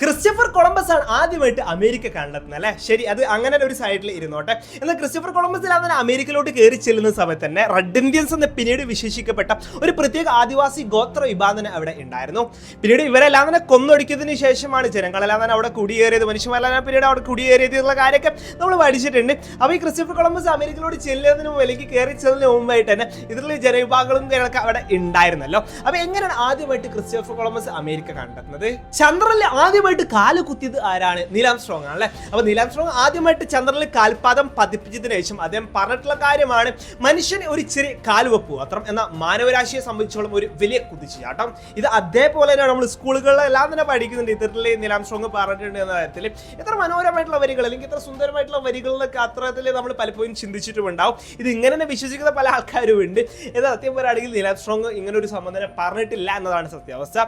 Christopher Columbus ആണ് ആദ്യമായിട്ട് America കണ്ടെത്തുന്നത് അല്ലെ? ശരി അത് അങ്ങനെ ഒരു സൈഡിൽ ഇരുന്നോട്ടെ. എന്നാൽ ക്രിസ്റ്റഫർ കൊളംബസ് അങ്ങനെ അമേരിക്കയിലോട്ട് കയറി ചെല്ലുന്ന സമയത്ത് തന്നെ റെഡ് ഇന്ത്യൻസ് എന്ന് പിന്നീട് വിശേഷിക്കപ്പെട്ട ഒരു പ്രത്യേക ആദിവാസി ഗോത്ര വിഭാഗം അവിടെ ഉണ്ടായിരുന്നു. പിന്നീട് ഇവരെല്ലാം തന്നെ കൊന്നൊടുക്കിയതിന് ശേഷമാണ് ജനങ്ങളെല്ലാം തന്നെ അവിടെ കുടിയേറിയത് മനുഷ്യന്മാരെല്ലാം പിന്നീട് അവിടെ കുടിയേറിയത് എന്നുള്ള കാര്യമൊക്കെ നമ്മൾ പഠിച്ചിട്ടുണ്ട്. അപ്പോൾ ഈ ക്രിസ്റ്റഫർ കൊളംബസ് അമേരിക്കയിലോട്ട് ചെല്ലുന്നതിന് മുമ്പ് അല്ലെങ്കിൽ കയറി ചെല്ലുന്നതിന് മുമ്പായിട്ട് തന്നെ ഇതിലുള്ള ജനവിഭാഗങ്ങളും കാര്യങ്ങളൊക്കെ അവിടെ ഉണ്ടായിരുന്നല്ലോ. അപ്പോൾ എങ്ങനെയാണ് ആദ്യമായിട്ട് ക്രിസ്റ്റഫർ കൊളംബസ് അമേരിക്ക കണ്ടെത്തുന്നത്? ചന്ദ്രനിൽ ആദ്യമായിട്ട് കാൽ കുത്തിയത് ആരാണ്? നീലാം സ്ട്രോങ് ആണല്ലേ? അപ്പോൾ നീലാം സ്ട്രോങ് ആദ്യമായിട്ട് ചന്ദ്രനിൽ കാൽപാദം പതിപ്പിച്ചതിനു ശേഷം അദ്ദേഹം പറഞ്ഞിട്ടുള്ള കാര്യമാണ് മനുഷ്യന് ഒരു ചെറിയ കാൽവെപ്പ് മാത്രം എന്ന മാനവരാശിയെ സംബന്ധിച്ചോളം ഒരു വലിയ കുതിച്ചുചാട്ടം. ഇത് അതേപോലെ തന്നെയാണ് നമ്മൾ സ്കൂളുകളിലെല്ലാം തന്നെ പഠിക്കുന്നുണ്ട്. ഇത്തരത്തിൽ നീലാം സ്ട്രോങ് പറഞ്ഞിട്ടുണ്ട് എന്ന കാര്യത്തിൽ എത്ര മനോഹരമായിട്ടുള്ള വരികൾ അല്ലെങ്കിൽ ഇത്ര സുന്ദരമായിട്ടുള്ള വരികളിലൊക്കെ അത്രത്തിൽ നമ്മൾ പലപ്പോഴും ചിന്തിച്ചിട്ടുമുണ്ടാവും. ഇത് ഇങ്ങനെ തന്നെ വിശ്വസിക്കുന്ന പല ആൾക്കാരും ഉണ്ട്. ഇത് സത്യം പറയുകയാണെങ്കിൽ നീലാം സ്ട്രോങ് ഇങ്ങനെ ഒരു സംബന്ധനം പറഞ്ഞിട്ടില്ല എന്നതാണ് സത്യാവസ്ഥ.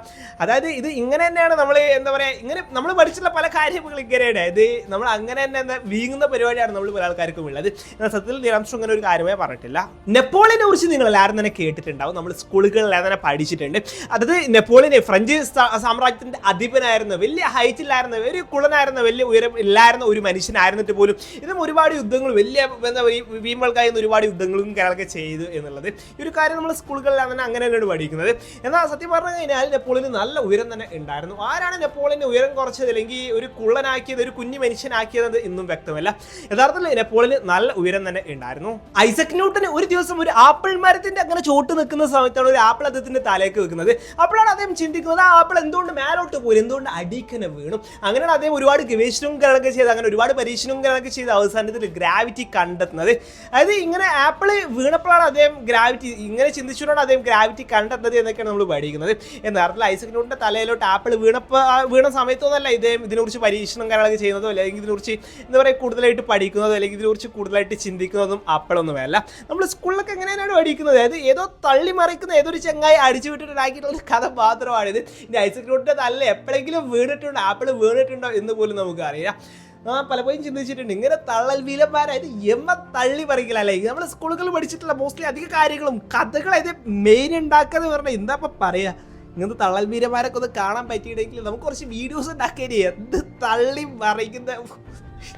അതായത് ഇത് ഇങ്ങനെ തന്നെയാണ് നമ്മൾ എന്താ പറയുക ഇങ്ങനെ നമ്മൾ പഠിച്ചിട്ടുള്ള പല കാര്യങ്ങളും ഇങ്ങനെയാണ്. ഇത് നമ്മൾ അങ്ങനെ തന്നെ വീങ്ങുന്ന പരിപാടിയാണ് നമ്മൾ പല ആൾക്കാർക്കും ഉള്ളത്. സത്യത്തിൽ നിരാംശം അങ്ങനെ ഒരു കാര്യമായി പറഞ്ഞിട്ടില്ല. നെപ്പോളിയനെ കുറിച്ച് നിങ്ങൾ എല്ലാവരും തന്നെ കേട്ടിട്ടുണ്ടാവും. നമ്മൾ സ്കൂളുകളിൽ തന്നെ പഠിച്ചിട്ടുണ്ട്. അതായത് നെപ്പോളിയനെ ഫ്രഞ്ച് സാമ്രാജ്യത്തിന്റെ അധിപനായിരുന്ന വലിയ ഹൈറ്റിലായിരുന്ന ഒരു കുളനായിരുന്ന വലിയ ഉയരം ഇല്ലായിരുന്ന ഒരു മനുഷ്യനായിരുന്നിട്ട് പോലും ഇതും ഒരുപാട് യുദ്ധങ്ങൾ വലിയ എന്താ വീമ്പൾക്കായി ഒരുപാട് യുദ്ധങ്ങളും കേരളമൊക്കെ ചെയ്തു എന്നുള്ളത് ഈ ഒരു കാര്യം നമ്മൾ സ്കൂളുകളിലാണ് അങ്ങനെ തന്നെയാണ് പഠിക്കുന്നത്. എന്നാൽ സത്യം പറഞ്ഞു കഴിഞ്ഞാൽ നെപ്പോളിയന് നല്ല ഉയരം തന്നെ ഉണ്ടായിരുന്നു. ആരാണ് നെപ്പോളിയന് ഉയരം കുറച്ചത് അല്ലെങ്കിൽ ഒരു കുള്ളനാക്കിയത് ഒരു കുഞ്ഞു മനുഷ്യനാക്കിയത് ഇന്നും വ്യക്തമല്ല. യഥാർത്ഥത്തിൽ നെപ്പോളിന് നല്ല ഉയരം തന്നെ ഉണ്ടായിരുന്നു. ഐസക് ന്യൂട്ടന് ഒരു ദിവസം ഒരു ആപ്പിൾ മരത്തിന്റെ അങ്ങനെ ചോട്ട് നിൽക്കുന്ന സമയത്താണ് ഒരു ആപ്പിൾ അദ്ദേഹത്തിന്റെ തലേക്ക് വെക്കുന്നത് അപ്പോഴാണ് അദ്ദേഹം ചിന്തിക്കുന്നത് ആ ആപ്പിൾ എന്തുകൊണ്ട് മേലോട്ട് പോലും എന്തുകൊണ്ട് അടിക്കനെ വീണു? അങ്ങനെയാണ് അദ്ദേഹം ഒരുപാട് ഗവേഷണവും കാര്യങ്ങളൊക്കെ ചെയ്ത് അങ്ങനെ ഒരുപാട് പരീക്ഷണവും കാര്യങ്ങളൊക്കെ ചെയ്ത് അവസാനത്തിൽ ഗ്രാവിറ്റി കണ്ടെത്തുന്നത്. അതായത് ഇങ്ങനെ ആപ്പിൾ വീണപ്പോഴാണ് അദ്ദേഹം ഗ്രാവിറ്റി ഇങ്ങനെ ചിന്തിച്ചുകൊണ്ടാണ് അദ്ദേഹം ഗ്രാവിറ്റി കണ്ടെത്തുന്നത് എന്നൊക്കെയാണ് നമ്മൾ പഠിക്കുന്നത്. എന്നാൽ ഐസക് ന്യൂട്ടന്റെ തലയിലോട്ട് ആപ്പിൾ വീണപ്പോൾ വീണ വീണ സമയത്തൊന്നല്ല ഇദ്ദേഹം ഇതിനെക്കുറിച്ച് പരീക്ഷണം കാര്യങ്ങളൊക്കെ ചെയ്യുന്നതോ അല്ലെങ്കിൽ ഇതിനെക്കുറിച്ച് എന്താ പറയുക കൂടുതലായിട്ട് പഠിക്കുന്നതോ അല്ലെങ്കിൽ ഇതിനെക്കുറിച്ച് കൂടുതലായിട്ട് ചിന്തിക്കുന്നതും അപ്പോഴൊന്നുമല്ല. നമ്മൾ സ്കൂളിലൊക്കെ എങ്ങനെയാണ് പഠിക്കുന്നത്? അതായത് ഏതോ തള്ളി മറിക്കുന്ന ഏതൊരു ചെങ്ങായി അടിച്ചു വിട്ടിട്ടുണ്ടാക്കിയിട്ടുള്ള കഥ മാത്രമാണിത് ഇനി ഐസക് ന്യൂട്ടന്റെ തല്ല എപ്പോഴെങ്കിലും വീണിട്ടുണ്ടോ? ആപ്പിൾ വീണിട്ടുണ്ടോ എന്ന് പോലും നമുക്ക് അറിയാം ആ പലപ്പോഴും ചിന്തിച്ചിട്ടുണ്ട്. ഇങ്ങനെ തള്ളൽ വീലന്മാരായത് എമ്മ തള്ളി പറിക്കലല്ലേ നമ്മൾ സ്കൂളുകളിൽ പഠിച്ചിട്ടുള്ള മോസ്റ്റ്ലി അധിക കാര്യങ്ങളും കഥകളായത് മെയിൻ ഉണ്ടാക്കുക എന്ന് പറഞ്ഞാൽ എന്താ ഇപ്പം പറയാ? ഇങ്ങനത്തെ തള്ളൽ വീരന്മാരൊക്കെ ഒന്ന് കാണാൻ പറ്റിയിട്ടെങ്കിൽ നമുക്ക് കുറച്ച് വീഡിയോസ് ഉണ്ടാക്കിയത് എന്ത് തള്ളി മറിക്കുന്ന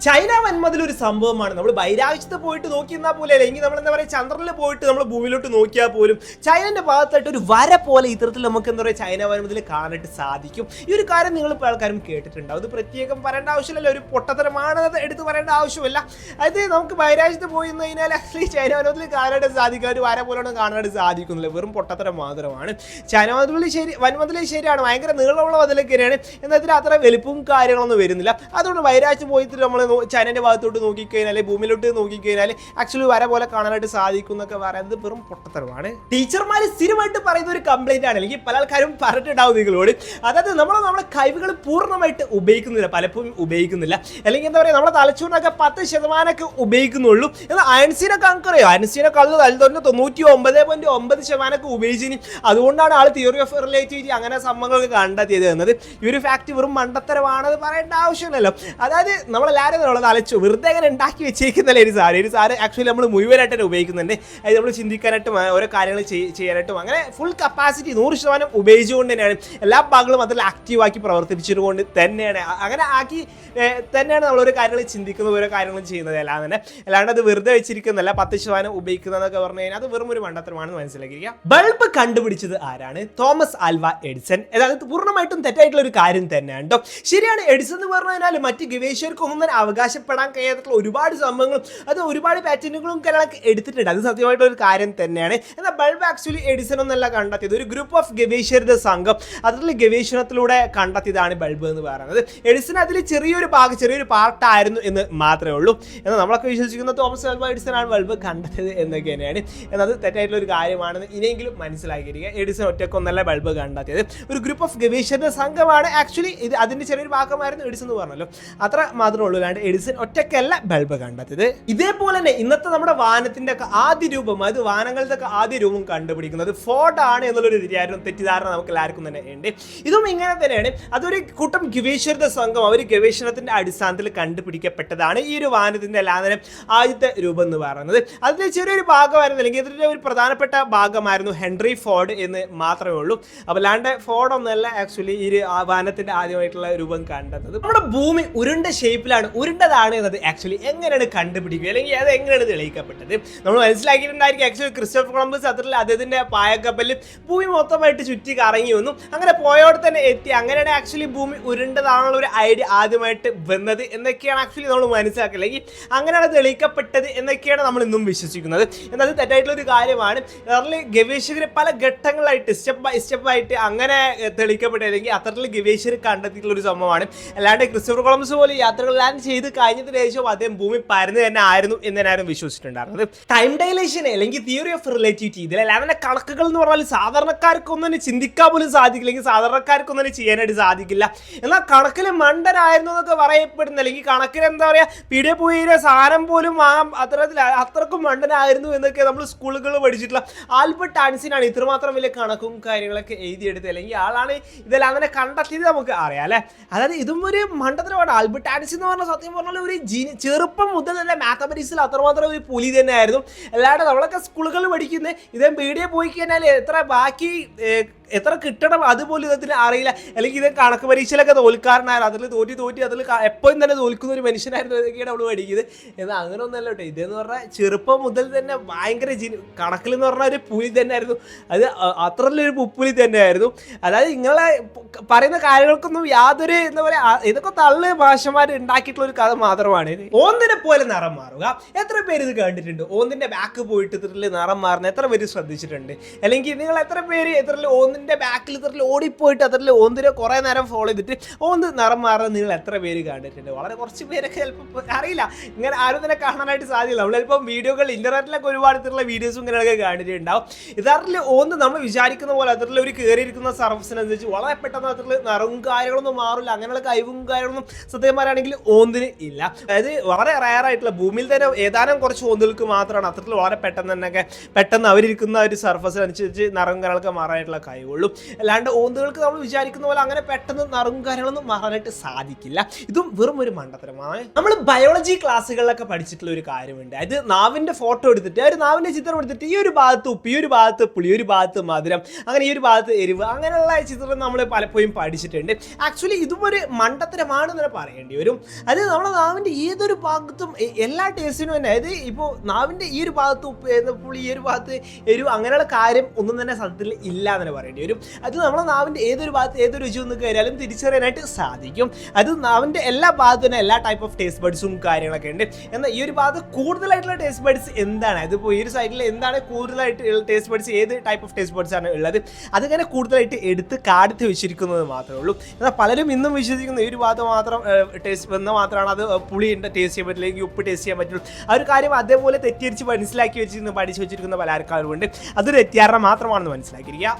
ചൈന വന്മതിൽ ഒരു സംഭവമാണ്. നമ്മൾ ബഹിരാകാശത്ത് പോയിട്ട് നോക്കി എന്നാൽ പോലെ അല്ലെങ്കിൽ നമ്മൾ എന്താ പറയുക ചന്ദ്രനിൽ പോയിട്ട് നമ്മൾ ഭൂമിയിലോട്ട് നോക്കിയാൽ പോലും ചൈനന്റെ ഭാഗത്തായിട്ട് ഒരു വര പോലെ ഇത്തരത്തിൽ നമുക്ക് എന്താ പറയുക ചൈന വന്മതിൽ കാണാനായിട്ട് സാധിക്കും. ഈ ഒരു കാര്യം നിങ്ങൾ ഇപ്പോൾ ആൾക്കാരും കേട്ടിട്ടുണ്ടാവും. അത് പ്രത്യേകം പറയേണ്ട ആവശ്യമില്ല ഒരു പൊട്ടത്തരമാണത് എടുത്ത് പറയേണ്ട ആവശ്യമില്ല. അത് നമുക്ക് ബഹിരാകാശത്ത് പോയി എന്ന് കഴിഞ്ഞാൽ ആക്ച്വലി ചൈന വനത്തിൽ കാണാനായിട്ട് സാധിക്കും. ഒരു വര പോലെയാണ് കാണാനായിട്ട് സാധിക്കുന്നില്ല. വെറും പൊട്ടത്തരം മാത്രമാണ്. ചൈന വനത്തിൽ ശരി വൻമതിൽ ശരിയാണ്. ഭയങ്കര നീളമുള്ള മതിലൊക്കെയാണ് എന്നാൽ അത്ര വലുപ്പവും കാര്യങ്ങളൊന്നും വരുന്നില്ല. അതുകൊണ്ട് ബഹിരാകാശത്ത് പോയിട്ട് നമ്മൾ ചൈനന്റെ ഭാഗത്തോട്ട് നോക്കിക്കഴിഞ്ഞാൽ ഭൂമിയിലോട്ട് നോക്കിക്കഴിഞ്ഞാൽ ആക്ച്വലി വര പോലെ കാണാനായിട്ട് സാധിക്കും എന്നൊക്കെ പറയുന്നത് വെറും പൊട്ടത്തരമാണ്. ടീച്ചർമാർ സ്ഥിരമായിട്ട് പറയുന്ന ഒരു കംപ്ലൈന്റ് ആണ്. അല്ലെങ്കിൽ പല ആൾക്കാരും പറഞ്ഞിട്ടുണ്ടാവും നിങ്ങളോട്. അതായത് നമ്മൾ നമ്മുടെ കഴിവുകൾ പൂർണമായിട്ട് ഉപയോഗിക്കുന്നില്ല. പലപ്പോഴും ഉപയോഗിക്കുന്നില്ല. അല്ലെങ്കിൽ എന്താ പറയുക നമ്മുടെ തലച്ചോറിനൊക്കെ പത്ത് ശതമാനമൊക്കെ ഉപയോഗിക്കുന്നുള്ളൂ. എന്നാൽ അയൻസീനൊക്കെ നമുക്കറിയോ. അയൻസീനൊക്കെ അത് തലച്ചോറിന് തൊണ്ണൂറ്റി ഒമ്പത് പോയിന്റ് ഒമ്പത് ശതമാനമൊക്കെ ഉപയോഗിച്ചിനി. അതുകൊണ്ടാണ് ആൾ തിയറി ഓഫ് റിലേറ്റിവിറ്റി അങ്ങനെ സംഭവങ്ങളൊക്കെ കണ്ടെത്തിയത് എന്നത്. ഈ ഒരു ഫാക്ട് വെറും മണ്ടത്തരമാണെന്ന് പറയേണ്ട ആവശ്യമില്ലല്ലോ. അതായത് നമ്മളെല്ലാവരും നമ്മൾ നലച്ചു വെറുതെ അങ്ങനെ ഉണ്ടാക്കി വെച്ചിരിക്കുന്നല്ലേ ഒരു സാരി ഒരു സാറ് ആക്ച്വലി നമ്മൾ മുഴുവനായിട്ട് തന്നെ ഉപയോഗിക്കുന്നുണ്ട്. അത് നമ്മൾ ചിന്തിക്കാനായിട്ടും ഓരോ കാര്യങ്ങൾ ചെയ്- ചെയ്യാനായിട്ടും അങ്ങനെ ഫുൾ കപ്പാസിറ്റി നൂറ് ശതമാനം ഉപയോഗിച്ചുകൊണ്ട് തന്നെയാണ്. എല്ലാ ഭാഗങ്ങളും അതിൽ ആക്റ്റീവാക്കി ആക്കി തന്നെയാണ്. അങ്ങനെ ആക്കി തന്നെയാണ് നമ്മൾ ഓരോ കാര്യങ്ങൾ ചിന്തിക്കുന്നത് ഓരോ കാര്യങ്ങളും ചെയ്യുന്നത്. എല്ലാം തന്നെ അല്ലാണ്ട് അത് വെറുതെ വെച്ചിരിക്കുന്നല്ല പത്ത് ശതമാനം ഉപയോഗിക്കുന്നതെന്നൊക്കെ പറഞ്ഞു കഴിഞ്ഞാൽ അത് വെറും ഒരു മണ്ടത്തരമാണെന്ന് മനസ്സിലാക്കിയിരിക്കുക. ബൾബ് കണ്ടുപിടിച്ചത് ആരാണ്? Thomas Alva Edison. അതായത് പൂർണമായിട്ടും തെറ്റായിട്ടുള്ള ഒരു കാര്യം തന്നെയാണ് കേട്ടോ ശരിയാണ് എഡിസൺ എന്ന് പറഞ്ഞു കഴിഞ്ഞാൽ മറ്റ് ഗവേഷകർക്കൊന്നും അവകാശപ്പെടാൻ കഴിയാത്തിട്ടുള്ള ഒരുപാട് സംഭവങ്ങളും അത് ഒരുപാട് പാറ്റേണുകളും കാര്യങ്ങളൊക്കെ എടുത്തിട്ടുണ്ട്. അത് സത്യമായിട്ടുള്ള ഒരു കാര്യം തന്നെയാണ്. എന്നാൽ ബൾബ് ആക്ച്വലി എഡിസൺ എന്നല്ല കണ്ടെത്തിയത്. ഒരു ഗ്രൂപ്പ് ഓഫ് ഗവേഷകരുടെ സംഘം അതിൽ ഗവേഷണത്തിലൂടെ കണ്ടെത്തിയതാണ് ബൾബ് എന്ന് പറയുന്നത്. എഡിസൺ അതിൽ ചെറിയൊരു ഭാഗം ചെറിയൊരു പാർട്ടായിരുന്നു എന്ന് മാത്രമേ ഉള്ളൂ. എന്നാൽ നമ്മളൊക്കെ വിശ്വസിക്കുന്ന തോമസ് ആൽവ എഡിസൺ ആണ് ബൾബ് കണ്ടെത്തിയത് എന്നൊക്കെ തന്നെയാണ്. എന്നത് തെറ്റായിട്ടുള്ള ഒരു കാര്യമാണെന്ന് ഇനിയെങ്കിലും മനസ്സിലാക്കിയിരിക്കുക. എഡിസൺ ഒറ്റക്കൊന്നല്ല ബൾബ് കണ്ടെത്തിയത്. ഒരു ഗ്രൂപ്പ് ഓഫ് ഗവേഷകരുടെ സംഘമാണ്. ആക്ച്വലി ഇത് അതിന്റെ ചെറിയൊരു ഭാഗമായിരുന്നു എഡിസൺ എന്ന് പറഞ്ഞല്ലോ. അത്ര മാത്രമേ ഉള്ളൂ. അല്ലാണ്ട് എഡിസൺ ഒറ്റയ്ക്കല്ല ബൾബ് കണ്ടെത്തിയത്. ഇതേപോലെ തന്നെ ഇന്നത്തെ നമ്മുടെ വാഹനത്തിന്റെ ഒക്കെ ആദ്യ രൂപം അത് വാനങ്ങളുടെ ഒക്കെ ആദ്യ രൂപം കണ്ടുപിടിക്കുന്നത് ഫോർഡ് ആണ് എന്നുള്ളൊരു തെറ്റിദ്ധാരണ തെറ്റിദ്ധാരണ നമുക്ക് എല്ലാവർക്കും തന്നെ ഉണ്ട്. ഇതും ഇങ്ങനെ തന്നെയാണ്. അതൊരു കൂട്ടം ഗവേഷകരുടെ സംഘം അവർ ഗവേഷണത്തിന്റെ അടിസ്ഥാനത്തിൽ കണ്ടുപിടിക്കപ്പെട്ടതാണ് ഈ ഒരു വാഹനത്തിന്റെ ലാതനം ആദ്യത്തെ രൂപം എന്ന് പറയുന്നത്. അതിന്റെ ചെറിയൊരു ഭാഗമായിരുന്നു അല്ലെങ്കിൽ ഇതിന്റെ ഒരു പ്രധാനപ്പെട്ട ഭാഗമായിരുന്നു ഹെൻറി ഫോർഡ് എന്ന് മാത്രമേ ഉള്ളൂ. അല്ലാണ്ട് ഫോർഡ് ഒന്നല്ല ആക്ച്വലി ഈ വാനത്തിന്റെ ആദ്യമായിട്ടുള്ള രൂപം കണ്ടെത്തുന്നത്. നമ്മുടെ ഭൂമി ഉരുണ്ട ഷേപ്പിലാണ് ഉരുണ്ടതാണ് എന്നത് ആക്ച്വലി എങ്ങനെയാണ് കണ്ടുപിടിക്കുക? അല്ലെങ്കിൽ അത് എങ്ങനെയാണ് തെളിയിക്കപ്പെട്ടത്? നമ്മൾ മനസ്സിലാക്കിയിട്ടുണ്ടായിരിക്കും ആക്ച്വലി ക്രിസ്റ്റോഫർ കൊളംബസ് അത്രയിൽ അദ്ദേഹത്തിന്റെ പായക്കപ്പലിൽ ഭൂമി മൊത്തമായിട്ട് ചുറ്റി കറങ്ങി വന്നു. അങ്ങനെ പോയോടെ തന്നെ എത്തി. അങ്ങനെയാണ് ആക്ച്വലി ഭൂമി ഉരുണ്ടതാണുള്ള ഒരു ഐഡിയ ആദ്യമായിട്ട് വന്നത് എന്നൊക്കെയാണ് ആക്ച്വലി നമ്മൾ മനസ്സിലാക്കുക. അല്ലെങ്കിൽ അങ്ങനെയാണ് തെളിയിക്കപ്പെട്ടത് എന്നൊക്കെയാണ് നമ്മൾ ഇന്നും വിശ്വസിക്കുന്നത്. എന്നാൽ അത് തെറ്റായിട്ടുള്ള ഒരു കാര്യമാണ്. അതിൽ ഗവേഷകർ പല ഘട്ടങ്ങളായിട്ട് സ്റ്റെപ്പ് ബൈ സ്റ്റെപ്പ് ആയിട്ട് അങ്ങനെ തെളിയിക്കപ്പെട്ട അല്ലെങ്കിൽ അത്തരത്തിൽ ഗവേഷകർ കണ്ടെത്തിയിട്ടുള്ള ഒരു സംഭവമാണ്. അല്ലാണ്ട് ക്രിസ്റ്റോഫർ കൊളംബസ് പോലെ യാത്രകൾ ലാൻഡ് ചെയ്ത് കഴിഞ്ഞതിന് ശേഷം അദ്ദേഹം ഭൂമി പരന്ന് തന്നെ ആയിരുന്നു എന്ന് തന്നെയായിരുന്നു വിശ്വസിച്ചിട്ടുണ്ടായിരുന്നത്. ടൈം ഡൈലേഷൻ അല്ലെങ്കിൽ തിയറി ഓഫ് റിലേറ്റിവിറ്റി ഇതിൽ അല്ലാതെ കണക്കുകൾ എന്ന് പറഞ്ഞാൽ സാധാരണക്കാർക്കൊന്നും തന്നെ ചിന്തിക്കാൻ പോലും സാധിക്കില്ല. അല്ലെങ്കിൽ സാധാരണക്കാർക്കൊന്നും തന്നെ ചെയ്യാനായിട്ട് സാധിക്കില്ല. എന്നാൽ കണക്കിൽ മണ്ടനായിരുന്നു എന്നൊക്കെ പറയപ്പെടുന്ന അല്ലെങ്കിൽ കണക്കിൽ എന്താ പറയുക പിടിയെ പോയി സാധനം പോലും ആ അത്തരത്തിൽ അത്രക്കും മണ്ടനായിരുന്നു എന്നൊക്കെ നമ്മൾ സ്കൂളുകളിൽ പഠിച്ചിട്ടുള്ള ആൽബർട്ട് ആൻസിനാണ് ഇത്രമാത്രം വലിയ കണക്കും കാര്യങ്ങളൊക്കെ എഴുതിയെടുത്തത്. അല്ലെങ്കിൽ ആളാണ് ഇതെല്ലാം അങ്ങനെ കണ്ടെത്തിയത് നമുക്ക് അറിയാം അല്ലെ? അതായത് ഇതും ഒരു മണ്ടത്തരമാണ്. ആൽബർട്ട് ആൻസി എന്ന് പറഞ്ഞ സത്യം പറഞ്ഞാൽ ഒരു ജീനി ചെറുപ്പം മുതൽ തന്നെ മാത്തമാറ്റിക്സിൽ അത്രമാത്രം ഒരു പുലി തന്നെയായിരുന്നു. അല്ലാണ്ട് നമ്മളൊക്കെ സ്കൂളുകളിൽ പഠിക്കുന്നത് ഇതേ പീഡിയ പോയി കഴിഞ്ഞാൽ എത്ര ബാക്കി എത്ര കിട്ടണം അതുപോലും ഇദ്ദേഹത്തിന് അറിയില്ല. അല്ലെങ്കിൽ ഇത് കണക്ക് പരീക്ഷയിലൊക്കെ തോൽക്കാരനായാലും അതിൽ തോറ്റി തോറ്റി അതിൽ എപ്പോഴും തന്നെ തോൽക്കുന്ന ഒരു മനുഷ്യനായിരുന്നു ഇതൊക്കെയാണ് അവൾ പഠിക്കുന്നത്. എന്നാൽ അങ്ങനെ ഒന്നല്ല കേട്ടോ. ഇതെന്ന് പറഞ്ഞാൽ ചെറുപ്പം മുതൽ തന്നെ ഭയങ്കര ജി കണക്കിൽ എന്ന് പറഞ്ഞാൽ ഒരു പുലി തന്നെയായിരുന്നു. അത് അത്ര വലിയൊരു പുപ്പുലി തന്നെയായിരുന്നു. അതായത് നിങ്ങളെ പറയുന്ന കാര്യങ്ങൾക്കൊന്നും യാതൊരു എന്താ പറയുക ഇതൊക്കെ തള്ളു ഭാഷമാർ ഉണ്ടാക്കിയിട്ടുള്ള ഒരു കഥ മാത്രമാണ്. ഇത് ഓന്നിനെ പോലെ നിറം മാറുക. എത്ര പേര് ഇത് കണ്ടിട്ടുണ്ട്? ഓന്നിന്റെ ബാക്ക് പോയിട്ട് ഇത്തരത്തിൽ നിറം മാറുന്ന എത്ര പേര് ശ്രദ്ധിച്ചിട്ടുണ്ട്? അല്ലെങ്കിൽ നിങ്ങൾ എത്ര പേര് ഇത്തരത്തിൽ ഓന്തിന്റെ ബാക്കിൽ ഇത്തരത്തിൽ ഓടിപ്പോയിട്ട് അത്തരത്തിൽ ഓന്തിനെ കുറേ നേരം ഫോളോ ചെയ്തിട്ട് ഓന്ത് നിറം മാറാൻ നിങ്ങൾ എത്ര പേര് കണ്ടിട്ടുണ്ട്? വളരെ കുറച്ച് പേരൊക്കെ ചിലപ്പോൾ അറിയില്ല. ഇങ്ങനെ ആരും തന്നെ കാണാനായിട്ട് സാധ്യമല്ല നമ്മൾ വീഡിയോകൾ ഇന്റർനെറ്റിലൊക്കെ ഒരുപാട് ഇത്തരത്തിലുള്ള വീഡിയോസും ഇങ്ങനെയൊക്കെ കണ്ടിട്ടുണ്ടാവും. യഥാർത്ഥത്തിൽ ഓന്ത് നമ്മൾ വിചാരിക്കുന്ന പോലെ അത്തരത്തിൽ ഒരു കയറിയിരിക്കുന്ന സർവീസിനനുസരിച്ച് വളരെ പെട്ടെന്ന് അത്തരത്തിൽ നിറവും കാര്യങ്ങളൊന്നും മാറില്ല അങ്ങനെയുള്ള കഴിവും കാര്യങ്ങളൊന്നും സത്യം പറയുകയാണെങ്കിൽ ഓന്തിന് ഇല്ല. അതായത് വളരെ റയർ ആയിട്ടുള്ള ഭൂമിയിൽ തന്നെ ഏതാനും കുറച്ച് ഓന്തുകൾക്ക് മാത്രമാണ്. അത്തരത്തിൽ വളരെ പെട്ടെന്ന് തന്നെയൊക്കെ പെട്ടെന്ന് അവരിരിക്കുന്ന ഒരു സർഫസിനനുസരിച്ച് നിറവും കാര്യങ്ങളൊക്കെ മാറാനായിട്ടുള്ള കഴിവുള്ളൂ അല്ലാണ്ട് ഓന്തുകൾക്ക് നമ്മൾ വിചാരിക്കുന്ന പോലെ അങ്ങനെ പെട്ടെന്ന് നറുങ്ങും കാര്യങ്ങളൊന്നും മാറാനായിട്ട് സാധിക്കില്ല. ഇതും വെറും ഒരു മണ്ടത്തരമാണ്. നമ്മൾ ബയോളജി ക്ലാസ്സുകളിലൊക്കെ പഠിച്ചിട്ടുള്ള ഒരു കാര്യമുണ്ട്. അതായത് നാവിന്റെ ഫോട്ടോ എടുത്തിട്ട് ഒരു നാവിന്റെ ചിത്രം എടുത്തിട്ട് ഈ ഒരു ഭാഗത്ത് ഉപ്പ് ഈ ഒരു ഭാഗത്ത് പുളി ഒരു ഭാഗത്ത് മധുരം അങ്ങനെ ഈ ഒരു ഭാഗത്ത് എരിവ് അങ്ങനെയുള്ള ചിത്രം നമ്മൾ പലപ്പോഴും പഠിച്ചിട്ടുണ്ട്. ആക്ച്വലി ഇതും ഒരു മണ്ടത്തരമാണ് തന്നെ പറയേണ്ടി വരും. അത് നമ്മുടെ നാവിന്റെ ഏതൊരു ഭാഗത്തും എല്ലാ ടേസ്റ്റിനും തന്നെ അതായത് ഇപ്പോൾ നാവിന്റെ ഈ ഒരു ഭാഗത്ത് ഉപ്പ് പുളി ഈ ഒരു ഭാഗത്ത് എരിവ് അങ്ങനെയുള്ള കാര്യം ഒന്നും തന്നെ സത്യത്തിൽ ഇല്ല എന്ന് തന്നെ പറയേണ്ടി വരും. അത് നമ്മളെ നാവിന്റെ ഏതൊരു ഭാഗത്ത് ഏതൊരു രുചി ഒന്ന് കയറിയാലും തിരിച്ചറിയാനായിട്ട് സാധിക്കും. അത് നാവിന്റെ എല്ലാ ഭാഗത്തും തന്നെ എല്ലാ ടൈപ്പ് ഓഫ് ടേസ്റ്റ് ബഡ്സും കാര്യങ്ങളൊക്കെ ഉണ്ട്. എന്നാൽ ഈ ഒരു ഭാഗത്ത് കൂടുതലായിട്ടുള്ള ടേസ്റ്റ് ബഡ്സ് എന്താണ്? അതിപ്പോൾ ഈ ഒരു സൈഡിൽ എന്താണ് കൂടുതലായിട്ട് ടേസ്റ്റ് ബഡ്സ് ഏത് ടൈപ്പ് ഓഫ് ടേസ്റ്റ് ബഡ്സ് ആണ് ഉള്ളത്? അതിങ്ങനെ കൂടുതലായിട്ട് എടുത്ത് കാടുത്ത് വെച്ചിരിക്കുന്നത് മാത്രമേ ഉള്ളൂ. എന്നാൽ പലരും ഇന്നും വിശ്വസിക്കുന്ന ഈ ഒരു ഭാഗത്ത് മാത്രം ടേസ്റ്റ് വന്നാൽ മാത്രമാണ് അത് പുളി ടേസ്റ്റ് ചെയ്യാൻ പറ്റില്ല ഉപ്പ് ടേസ്റ്റ് ചെയ്യാൻ പറ്റുള്ളൂ. ആ ഒരു കാര്യം അതേപോലെ തെറ്റിദ്ധരിച്ച് മനസ്സിലാക്കി വെച്ചിരുന്ന പഠിച്ചു വെച്ചിരിക്കുന്ന പല ആൾക്കാരും ഉണ്ട്. അതൊരു തെറ്റിദ്ധാരണ മാത്രമാണെന്ന് മനസ്സിലാക്കിയിരിക്കുക.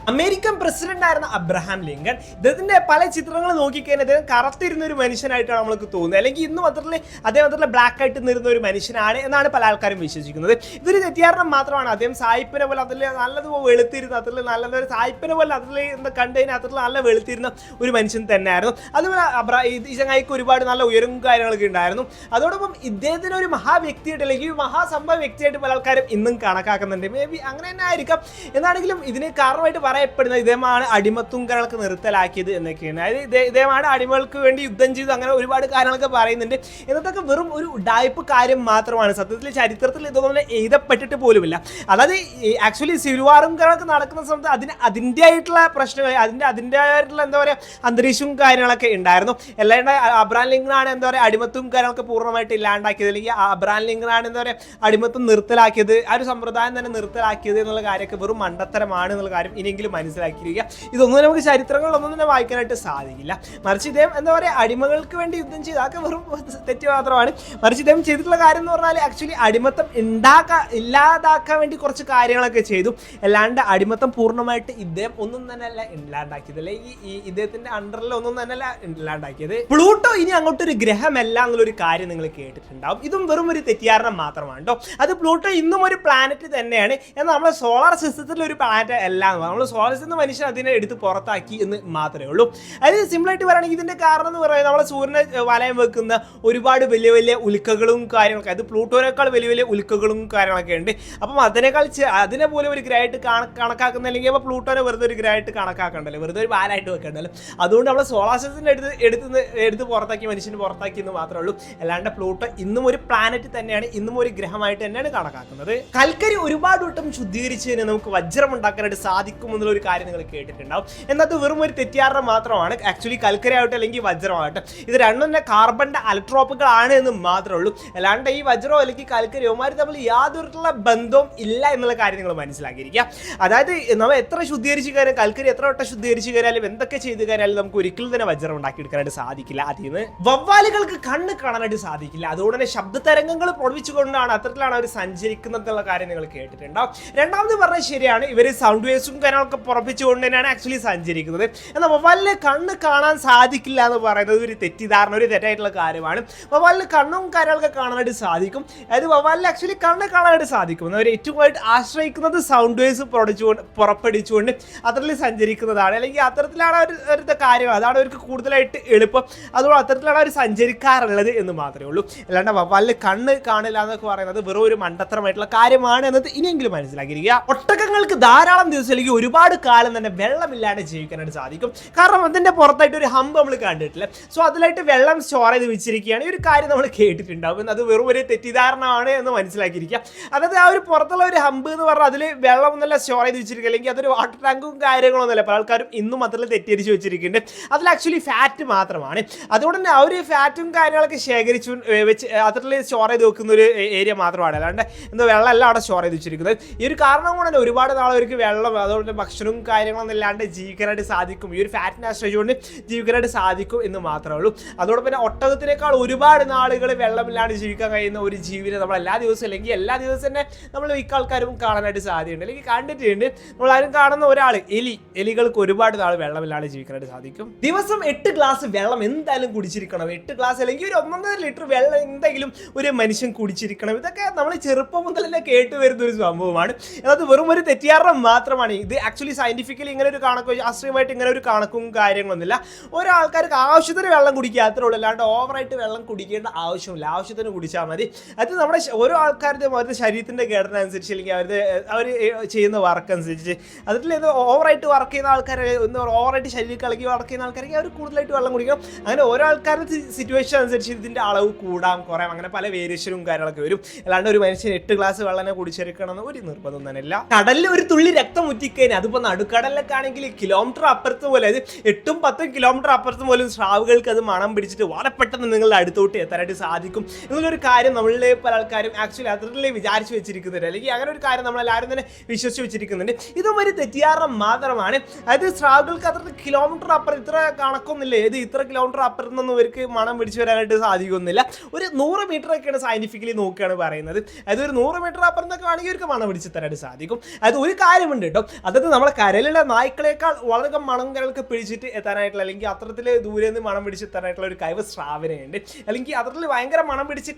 അമേരിക്കൻ പ്രസിഡന്റ് ആയിരുന്ന അബ്രഹാം ലിങ്കൺ ഇദ്ദേഹത്തിന്റെ പല ചിത്രങ്ങൾ നോക്കിക്കഴിഞ്ഞാൽ അദ്ദേഹം കറുത്തിരുന്ന ഒരു മനുഷ്യനായിട്ടാണ് നമ്മൾക്ക് തോന്നുന്നത്. അല്ലെങ്കിൽ ഇന്നും അത്രത്തിൽ അദ്ദേഹം അത്രത്തിൽ ബ്ലാക്ക് ആയിട്ട് നിന്നിരുന്ന ഒരു മനുഷ്യനാണ് എന്നാണ് പല ആൾക്കാരും വിശ്വസിക്കുന്നത്. ഇതൊരു തെറ്റിദ്ധാരണ മാത്രമാണ്. അദ്ദേഹം സായിപ്പിനെ പോലെ അതിൽ നല്ലതുപോലെ വെളുത്തിരുന്ന അതിൽ നല്ലത് സായിപ്പിനെ പോലെ അതിൽ എന്താ കണ്ടതിന് നല്ല വെളുത്തിരുന്ന ഒരു മനുഷ്യൻ തന്നെയായിരുന്നു. അതുപോലെ ഈ ചങ്ങായിക്ക് ഒരുപാട് നല്ല ഉയരും കാര്യങ്ങളൊക്കെ ഉണ്ടായിരുന്നു. അതോടൊപ്പം ഇദ്ദേഹത്തിന് ഒരു മഹാവ്യക്തിയായിട്ട് അല്ലെങ്കിൽ മഹാസംഭവ വ്യക്തിയായിട്ട് പല ആൾക്കാരും ഇന്നും കണക്കാക്കുന്നുണ്ട്. മേ ബി അങ്ങനെ തന്നെ ആയിരിക്കാം. എന്നാണെങ്കിലും ഇതിന് കാരണമായിട്ട് പറയപ്പെടുന്നത് ഇദ്ദേഹമാണ് അടിമത്തും കാര്യങ്ങളൊക്കെ നിർത്തലാക്കിയത് എന്നൊക്കെയാണ്. അതായത് ഇതേ- ഇദ്ദേഹമാണ് അടിമകൾക്ക് വേണ്ടി യുദ്ധം ചെയ്തു അങ്ങനെ ഒരുപാട് കാര്യങ്ങളൊക്കെ പറയുന്നുണ്ട്. എന്നതൊക്കെ വെറും ഒരു ഉഡായ്പ കാര്യം മാത്രമാണ്. സത്യത്തിൽ ചരിത്രത്തിൽ ഇതൊന്നും എഴുതപ്പെട്ടിട്ട് പോലുമില്ല. അതായത് ആക്ച്വലി സിരുവാറും വാറും കാര്യങ്ങളൊക്കെ നടക്കുന്ന സമയത്ത് അതിന് അതിന്റെ ആയിട്ടുള്ള പ്രശ്നങ്ങൾ അതിന്റെ അതിന്റെതായിട്ടുള്ള എന്താ പറയുക അന്തരീക്ഷവും കാര്യങ്ങളൊക്കെ ഉണ്ടായിരുന്നു. എല്ലാവരുടെ അബ്രാൻ ലിങ്കനാണ് എന്താ പറയുക അടിമത്തും കാര്യങ്ങളൊക്കെ പൂർണമായിട്ട് ഇല്ലാണ്ടാക്കിയത്. അല്ലെങ്കിൽ അബ്രാൻ ലിങ്കനാണ് എന്താ പറയുക അടിമത്തം നിർത്തലാക്കിയത്. ആ ഒരു സമ്പ്രദായം തന്നെ നിർത്തലാക്കിയത് എന്നുള്ള കാര്യമൊക്കെ വെറും മണ്ടത്തരമാണ് എന്നുള്ള കാര്യം ഇനിയെങ്കിലും മനസ്സിലാക്കി മനസ്സിലാക്കിയിരിക്കുക. ഇതൊന്നും നമുക്ക് ചരിത്രങ്ങളൊന്നും തന്നെ വായിക്കാനായിട്ട് സാധിക്കില്ല. മറിച്ച് ഇദ്ദേഹം എന്താ പറയുക അടിമകൾക്ക് വേണ്ടി യുദ്ധം ചെയ്ത് അതൊക്കെ വെറും തെറ്റ് മാത്രമാണ്. മറിച്ച് ഇദ്ദേഹം ചെയ്തിട്ടുള്ള കാര്യം എന്ന് പറഞ്ഞാൽ ആക്ച്വലി അടിമത്തം ഉണ്ടാക്കാൻ ഇല്ലാതാക്കാൻ വേണ്ടി കുറച്ച് കാര്യങ്ങളൊക്കെ ചെയ്തു. അല്ലാണ്ട് അടിമത്തം പൂർണമായിട്ട് ഇദ്ദേഹം ഒന്നും തന്നെ അല്ല ഇല്ലാണ്ടാക്കിയത്. അല്ലെങ്കിൽ ഈ ഇദ്ദേഹത്തിന്റെ അണ്ടറിൽ ഒന്നും തന്നെ അല്ല ഇല്ലാണ്ടാക്കിയത്. പ്ലൂട്ടോ ഇനി അങ്ങോട്ട് ഒരു ഗ്രഹമല്ല എന്നുള്ളൊരു കാര്യം നിങ്ങൾ കേട്ടിട്ടുണ്ടാവും. ഇതും വെറും ഒരു തെറ്റിദ്ധാരണ മാത്രമാണ് കേട്ടോ അത് പ്ലൂട്ടോ ഇന്നും ഒരു പ്ലാനറ്റ് തന്നെയാണ്. എന്നാൽ നമ്മുടെ സോളാർ സിസ്റ്റത്തിലെ ഒരു പ്ലാനറ്റ് അല്ല നമ്മൾ സോളാർ മനുഷ്യൻ അതിനെ എടുത്ത് പുറത്താക്കി എന്ന് മാത്രമേ ഉള്ളൂ. അതായത് സിമ്പിളായിട്ട് പറയുകയാണെങ്കിൽ ഇതിന്റെ കാരണം എന്ന് പറയുന്നത് നമ്മളെ സൂര്യനെ വലയം വെക്കുന്ന ഒരുപാട് വലിയ വലിയ ഉൽക്കകളും കാര്യങ്ങളൊക്കെ അത് പ്ലൂട്ടോനേക്കാൾ വലിയ വലിയ ഉൽക്കകളും കാര്യങ്ങളൊക്കെ ഉണ്ട്. അപ്പം അതിനേക്കാൾ അതിനെ പോലെ ഒരു ഗ്രഹമായിട്ട് കണ- കണക്കാക്കുന്ന അല്ലെങ്കിൽ അപ്പോൾ പ്ലൂട്ടോനെ വെറുതെ ഒരു ഗ്രഹമായിട്ട് കണക്കാക്കണ്ടല്ലോ വെറുതെ ഒരു വാലായിട്ട് വെക്കണ്ടല്ലോ. അതുകൊണ്ട് നമ്മളെ സിസ്റ്റത്തിന്റെ എടുത്ത് എടുത്ത് എടുത്ത് പുറത്താക്കി മനുഷ്യന് പുറത്താക്കി എന്ന് മാത്രമേ ഉള്ളൂ. അല്ലാണ്ട് പ്ലൂട്ടോ ഇന്നും ഒരു പ്ലാനറ്റ് തന്നെയാണ് ഇന്നും ഒരു ഗ്രഹമായിട്ട് തന്നെയാണ് കണക്കാക്കുന്നത്. കൽക്കരി ഒരുപാട് വട്ടം ശുദ്ധീകരിച്ചതിന് നമുക്ക് വജ്രം ഉണ്ടാക്കാനായിട്ട് സാധിക്കുമെന്നുള്ള ഒരു കാര്യം നിങ്ങൾ കേട്ടിട്ടുണ്ടാവും. എന്നാൽ അത് വെറും ഒരു തെറ്റിദ്ധാരണ മാത്രമാണ്. ആക്ച്വലി കൽക്കരി ആവട്ടെ അല്ലെങ്കിൽ വജ്രമാവട്ടെ. ഇത് രണ്ടും തന്നെ കാർബണിന്റെ അലട്രോപ്പുകളാണ് എന്ന് മാത്രമേ ഉള്ളൂ. അല്ലാണ്ട് ഈ വജ്രോ അല്ലെങ്കിൽ കൽക്കരിയോ മാറി തമ്മിൽ യാതൊരുള്ള ബന്ധവും ഇല്ല എന്നുള്ള കാര്യം നിങ്ങൾ മനസ്സിലാക്കിയിരിക്കുക. അതായത് നമ്മൾ എത്ര ശുദ്ധീകരിച്ച് കഴിഞ്ഞാൽ കൽക്കരി എത്ര വട്ടം ശുദ്ധീകരിച്ച് കയറിയാലും എന്തൊക്കെ ചെയ്ത് കഴിഞ്ഞാലും നമുക്ക് ഒരിക്കലും തന്നെ വജ്രം ഉണ്ടാക്കിയെടുക്കാനായിട്ട് സാധിക്കില്ല. അതിൽ നിന്ന് വവ്വാലുകൾക്ക് കണ്ണ് കാണാനായിട്ട് സാധിക്കില്ല. അതുകൊണ്ട് തന്നെ ശബ്ദ തരംഗങ്ങൾ പൊടിച്ചുകൊണ്ടാണ് അത്തരത്തിലാണ് അവർ സഞ്ചരിക്കുന്നത് എന്നുള്ള കാര്യം നിങ്ങൾ കേട്ടിട്ടുണ്ടാവും. രണ്ടാമത് പറഞ്ഞത് ശരിയാണ്. ഇവർ സൗണ്ട് വേവ്സും കാര്യങ്ങളൊക്കെ പുറപ്പിച്ചുകൊണ്ട് തന്നെയാണ് ആക്ച്വലി സഞ്ചരിക്കുന്നത്. എന്നാൽ വല്ല കണ്ണ് കാണാൻ സാധിക്കില്ല എന്ന് പറയുന്നത് ഒരു തെറ്റിദ്ധാരണ ഒരു തെറ്റായിട്ടുള്ള കാര്യമാണ്. വല്ല കണ്ണും കാര്യങ്ങളൊക്കെ കാണാനായിട്ട് സാധിക്കും. അതായത് വല്ല ആക്ച്വലി കണ്ണ് കാണാനായിട്ട് സാധിക്കും. അവർ ഏറ്റവും കൂടുതൽ ആശ്രയിക്കുന്നത് സൗണ്ട് വേവ്സ് പുറച്ചുകൊണ്ട് പുറപ്പെടിച്ചുകൊണ്ട് അത്തരത്തിൽ സഞ്ചരിക്കുന്നതാണ്. അല്ലെങ്കിൽ അത്തരത്തിലാണ് ഒരു കാര്യം അതാണ് അവർക്ക് കൂടുതലായിട്ട് എളുപ്പം. അതുകൊണ്ട് അത്തരത്തിലാണ് അവർ സഞ്ചരിക്കാറുള്ളത് എന്ന് മാത്രമേ ഉള്ളൂ. അല്ലാണ്ട് വല്ല കണ്ണ് കാണില്ല എന്നൊക്കെ പറയുന്നത് വെറും ഒരു മണ്ടത്തരമായിട്ടുള്ള കാര്യമാണ് എന്നത് ഇനിയെങ്കിലും മനസ്സിലാക്കിയിരിക്കുക. ഒട്ടകങ്ങൾക്ക് ധാരാളം ദിവസം അല്ലെങ്കിൽ ഒരുപാട് കാലം തന്നെ വെള്ളമില്ലാണ്ട് ജീവിക്കാനായിട്ട് സാധിക്കും. കാരണം അതിന്റെ പുറത്തായിട്ട് ഒരു ഹമ്പ് നമ്മൾ കണ്ടിട്ടില്ല. സോ അതിലായിട്ട് വെള്ളം സ്റ്റോർ ചെയ്ത് വെച്ചിരിക്കുകയാണ്. ഈ ഒരു കാര്യം നമ്മൾ കേട്ടിട്ടുണ്ടാവും. അത് വെറും ഒരു തെറ്റിദ്ധാരണമാണ് എന്ന് മനസ്സിലാക്കിയിരിക്കുക. അതായത് ആ ഒരു പുറത്തുള്ള ഒരു ഹമ്പ് എന്ന് പറഞ്ഞാൽ അതിൽ വെള്ളം ഒന്നല്ല സ്റ്റോർ ചെയ്ത് വെച്ചിരിക്കുക. അല്ലെങ്കിൽ അതൊരു വാട്ടർ ടാങ്കും കാര്യങ്ങളൊന്നുമല്ല പല ആൾക്കാരും ഇന്നും അതിൽ തെറ്റിദ്ധരിച്ച് വെച്ചിരിക്കുന്നുണ്ട്. അതിൽ ആക്ച്വലി ഫാറ്റ് മാത്രമാണ്. അതുകൊണ്ട് തന്നെ ആ ഒരു ഫാറ്റും കാര്യങ്ങളൊക്കെ ശേഖരിച്ചു വെച്ച് അതിൽ സ്റ്റോർ ചെയ്ത് വെക്കുന്ന ഒരു ഏരിയ മാത്രമാണ്. അല്ലാണ്ട് എന്താ വെള്ളമല്ല അവിടെ സ്റ്റോർ ചെയ്ത് വെച്ചിരിക്കുന്നത്. ഈ ഒരു കാരണം കൊണ്ട് തന്നെ ഒരുപാട് നാളവർക്ക് വെള്ളം അതുകൊണ്ട് ഭക്ഷണവും കാര്യങ്ങളൊന്നും ഇല്ലാണ്ട് ജീവിക്കാനായിട്ട് സാധിക്കും. ഈ ഒരു ഫാറ്റിനെ ആശ്രയിച്ചുകൊണ്ട് ജീവിക്കാനായിട്ട് സാധിക്കും എന്ന് മാത്രമേ ഉള്ളൂ. അതോടൊപ്പം തന്നെ ഒട്ടകത്തിനേക്കാൾ ഒരുപാട് നാളുകൾ വെള്ളമില്ലാണ്ട് ജീവിക്കാൻ കഴിയുന്ന ഒരു ജീവിനെ നമ്മൾ എല്ലാ ദിവസവും അല്ലെങ്കിൽ എല്ലാ ദിവസവും തന്നെ നമ്മൾ മിക്ക ആൾക്കാരും കാണാനായിട്ട് സാധ്യതയുണ്ട്. അല്ലെങ്കിൽ കണ്ടിട്ടുണ്ട് നമ്മൾ ആരും കാണുന്ന ഒരാൾ എലി. എലികൾക്ക് ഒരുപാട് നാൾ വെള്ളമില്ലാണ്ട് ജീവിക്കാനായിട്ട് സാധിക്കും. ദിവസം എട്ട് ഗ്ലാസ് വെള്ളം എന്തായാലും കുടിച്ചിരിക്കണം. എട്ട് ഗ്ലാസ് അല്ലെങ്കിൽ ഒരു ഒന്നൊന്നര ലിറ്റർ വെള്ളം എന്തെങ്കിലും ഒരു മനുഷ്യൻ കുടിച്ചിരിക്കണം. ഇതൊക്കെ നമ്മൾ ചെറുപ്പം മുതൽ തന്നെ കേട്ട് വരുന്ന ഒരു സംഭവമാണ്. അതായത് വെറും ഒരു തെറ്റിദ്ധാരണ മാത്രമാണ്. ഇത് ആക്ച്വലി സയന്റിഫിക്കലി ഇങ്ങനെ ഒരു കണക്കോ ശാസ്ത്രീയമായിട്ട് ഇങ്ങനെ ഒരു കണക്കും കാര്യങ്ങളൊന്നുമില്ല. ഒരാൾക്കാർക്ക് ആവശ്യത്തിന് വെള്ളം കുടിക്കുക ഉള്ളൂ. അല്ലാണ്ട് ഓവറായിട്ട് വെള്ളം കുടിക്കേണ്ട ആവശ്യമില്ല. ആവശ്യത്തിന് കുടിച്ചാൽ മതി. അത് നമ്മുടെ ഓരോ ആൾക്കാരുടെ അവരുടെ ശരീരത്തിന്റെ ഘടന അനുസരിച്ച് അല്ലെങ്കിൽ അവരുടെ അവർ ചെയ്യുന്ന വർക്ക് അനുസരിച്ച്. അതിൽ ഇത് ഓവറായിട്ട് വർക്ക് ചെയ്യുന്ന ആൾക്കാരെ ഒന്ന് ഓവറായിട്ട് ശരീരം കളിക്കി വർക്ക് ചെയ്യുന്ന ആൾക്കാരെങ്കിൽ അവർ കൂടുതലായിട്ട് വെള്ളം കുടിക്കണം. അങ്ങനെ ഓരോ ആൾക്കാരുടെ സിറ്റുവേഷൻ അനുസരിച്ച് ഇതിന്റെ അളവ് കൂടാം കുറയാം. അങ്ങനെ പല വേരിയേഷനും കാര്യങ്ങളൊക്കെ വരും. അല്ലാണ്ട് ഒരു മനുഷ്യൻ എട്ട് ഗ്ലാസ് വെള്ളം കുടിച്ചെടുക്കണം എന്ന് ഒരു നിർബന്ധം തന്നെ ഇല്ല. കടലിൽ ഒരു തുള്ളി രക്തം ഉറ്റിക്കഴിഞ്ഞാൽ അതിപ്പോ നടുക്കടലിലൊക്കെ ആണെങ്കിൽ കിലോമീറ്റർ അപ്പുറത്ത് പോലെ അത് എട്ടും പത്തും കിലോമീറ്റർ അപ്പുറത്ത് പോലും സ്രാവുകൾക്ക് അത് മണം പിടിച്ചിട്ട് വളരെ പെട്ടെന്ന് നിങ്ങളുടെ അടുത്തോട്ട് എത്താനായിട്ട് സാധിക്കും. എന്നുള്ളൊരു കാര്യം നമ്മളിലെ പല ആൾക്കാരും ആക്ച്വലി അതിലെ വിചാരിച്ചു വെച്ചിരിക്കുന്നുണ്ട്. അല്ലെങ്കിൽ അങ്ങനെ ഒരു കാര്യം നമ്മളെല്ലാവരും തന്നെ വിശ്വസിച്ച് വെച്ചിരിക്കുന്നുണ്ട്. ഇതും ഒരു തെറ്റിയാറം മാത്രമാണ്. അതായത് സ്രാവുകൾക്ക് അത്ര കിലോമീറ്റർ അപ്പുറം ഇത്ര കണക്കൊന്നുമില്ല. ഇത് ഇത്ര കിലോമീറ്റർ അപ്പുറത്ത് നിന്നും ഇവർക്ക് മണം പിടിച്ചു വരാനായിട്ട് സാധിക്കുന്നില്ല. ഒരു നൂറ് മീറ്റർ ഒക്കെയാണ് സയന്റിഫിക്കലി നോക്കുകയാണ് പറയുന്നത്. അതായത് ഒരു നൂറ് മീറ്റർ അപ്പുറം എന്നൊക്കെ ആണെങ്കിൽ ഇവർക്ക് മണം പിടിച്ച് തരാനായിട്ട് സാധിക്കും. അത് ഒരു കാര്യമുണ്ട് കേട്ടോ. അതായത് നമ്മളെ കരയിലുള്ള നായ്ക്കളേക്കാൾ വളരെ മണം കരൾക്ക് പിടിച്ചിട്ട് എത്താനായിട്ടുള്ള അല്ലെങ്കിൽ അത്തരത്തിൽ ദൂരെ നിന്ന് മണം പിടിച്ച് എത്താനായിട്ടുള്ള ഒരു കഴിവ് സ്രാവിനുണ്ട് അല്ലെങ്കിൽ അത്തരത്തിൽ ഭയങ്കര മണം പിടിച്ച്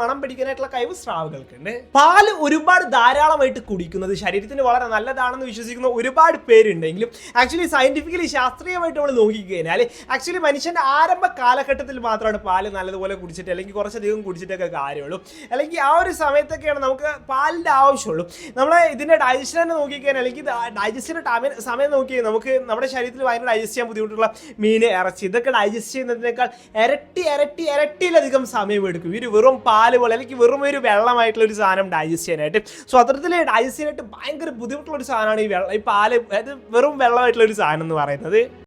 മണം പിടിക്കാനായിട്ടുള്ള കഴിവ് സ്രാവുകൾക്കുണ്ട് പാൽ ഒരുപാട് ധാരാളമായിട്ട് കുടിക്കുന്നത് ശരീരത്തിന് വളരെ നല്ലതാണെന്ന് വിശ്വസിക്കുന്ന ഒരുപാട് പേരുണ്ടെങ്കിലും ആക്ച്വലി സയന്റിഫിക്കലി ശാസ്ത്രീയമായിട്ട് നമ്മൾ നോക്കിക്കഴിഞ്ഞാൽ ആക്ച്വലി മനുഷ്യന്റെ ആരംഭ കാലഘട്ടത്തിൽ മാത്രമാണ് പാൽ നല്ലതുപോലെ കുടിച്ചിട്ട് അല്ലെങ്കിൽ കുറച്ചധികം കുടിച്ചിട്ടൊക്കെ കാര്യമുള്ളൂ. അല്ലെങ്കിൽ ആ ഒരു സമയത്തൊക്കെയാണ് നമുക്ക് പാലിന്റെ ആവശ്യമുള്ളൂ. നമ്മൾ ഇതിന്റെ ഡൈജഷൻ തന്നെ നോക്കിക്കഴിഞ്ഞാൽ അല്ലെങ്കിൽ ഡൈജസ്റ്റിന്റെ ടൈമിന് സമയം നോക്കി നമുക്ക് നമ്മുടെ ശരീരത്തിൽ ഭയങ്കര ഡൈജസ്റ്റ് ചെയ്യാൻ ബുദ്ധിമുട്ടുള്ള മീൻ ഇറച്ചി ഇതൊക്കെ ഡൈജസ്റ്റ് ചെയ്യുന്നതിനേക്കാൾ ഇരട്ടി ഇരട്ടി ഇരട്ടിയിലധികം സമയം എടുക്കും. ഒരു വെറും പാൽ പോലെ അല്ലെങ്കിൽ വെറും ഒരു വെള്ളമായിട്ടുള്ള ഒരു സാധനം ഡൈജസ്റ്റ് ചെയ്യാനായിട്ട്. സോ അത്തരത്തിൽ ഡൈജസ്റ്റ് ചെയ്യാനായിട്ട് ഭയങ്കര ബുദ്ധിമുട്ടുള്ള ഒരു സാധനമാണ് ഈ വെള്ളം ഈ പാൽ അതായത് വെറും വെള്ളമായിട്ടുള്ള ഒരു സാധനം എന്ന് പറയുന്നത്.